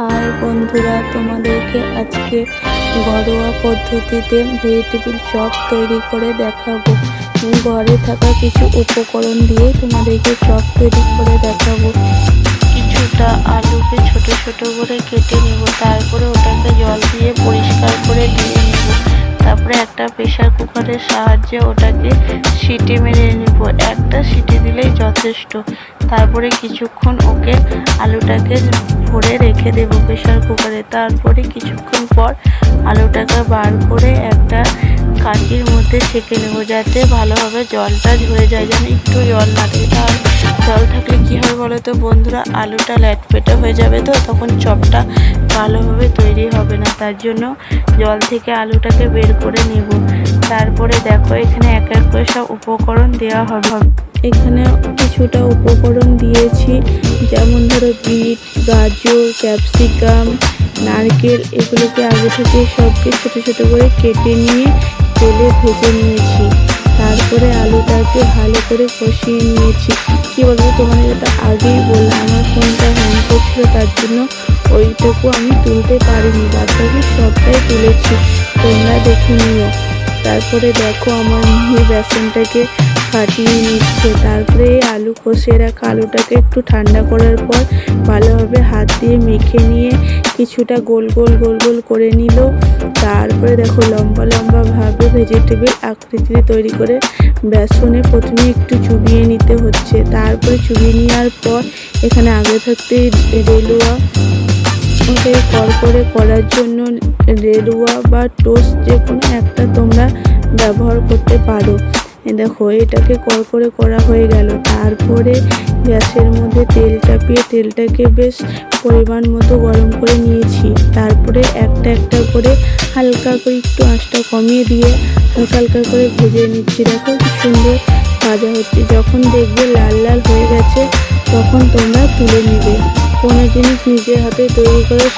High বন্ধুরা, তোমাদেরকে আজকে ঘরোয়া পদ্ধতিতে ভেজিটেবিল চপ তৈরি করে দেখাবো। ঘরে থাকা কিছু উপকরণ দিয়ে তোমাদেরকে চপ তৈরি করে দেখাবো। কিছুটা আলুকে ছোট ছোট করে কেটে নেব, তারপরে একটা প্রেশার কুকারের সাহায্যে ওটাকে সিটি মেরে নেব। একটা সিটি দিলেই যথেষ্ট। তারপরে কিছুক্ষণ ওকে আলুটাকে ভরে রেখে দেবো প্রেশার কুকারে। তারপরে কিছুক্ষণ পর আলুটাকে বার করে একটা কাঠির মধ্যে ছেঁকে নেব যাতে ভালোভাবে জলটা ঝরে যায়, যেন একটু জল না থাকে। জল থাকলে কী হয় বলো তো? বন্ধুরা, আলুটা ল্যাটপেটে হয়ে যাবে তো, তখন চপটা ভালোভাবে তৈরি হবে না। তার জন্য জল থেকে আলুটাকে বের করে নেব। তারপরে দেখো, এখানে এক এক করে সব উপকরণ দেওয়া হবে। এখানে কিছুটা উপকরণ দিয়েছি, যেমন ধরো বিট, গাজর, ক্যাপসিকাম, নারকেল, এগুলোকে আগে থেকে সবকে ছোটো ছোটো করে কেটে নিয়ে তেলে ভেজে নিয়েছি। তারপরে আলুটাকে ভালো করে কষিয়ে নিয়েছি। কী বলব তোমাদের, এটা আগেই বললাম, আমার ফোনটা হ্যাং করছিল, তার জন্য ওইটুকু আমি তুলতে পারিনি। বাদ বাকি সবটাই তুলেছি, তোমরা দেখে নিও। তারপরে দেখো আমার মেয়ে বেসনটাকে ফাটিয়ে নিচ্ছে। তারপরে আলু কষে রাখা আলুটাকে একটু ঠান্ডা করার পর ভালোভাবে হাত দিয়ে মেখে নিয়ে কিছুটা গোল গোল গোল গোল করে নিল। তারপরে দেখো লম্বা লম্বা ভাবে ভেজিটেবিল আকৃতিতে তৈরি করে বেসনে প্রথমে একটু চুবিয়ে নিতে হচ্ছে। তারপরে চুবিয়ে নেওয়ার পর এখানে আগে থাকতে রেলুয়া ওটাই করে করার জন্য রেলুয়া বা টোস্ট যে কোনো একটা তোমরা ব্যবহার করতে পারো। দেখো এটাকে করে করা হয়ে গেল। তারপরে গ্যাসের মধ্যে তেল চাপিয়ে তেলটাকে বেশ পরিমাণ মতো গরম করে নিয়েছি। তারপরে একটা একটা করে হালকা করে একটু আঁচটা কমিয়ে দিয়ে হালকা হালকা করে ভেজে নিচ্ছি। দেখো কি সুন্দর ভাজা হচ্ছে। যখন দেখবে লাল লাল হয়ে গেছে, তখন তোমরা তুলে নেবে। কোনো জিনিস নিজের হাতে তৈরি করার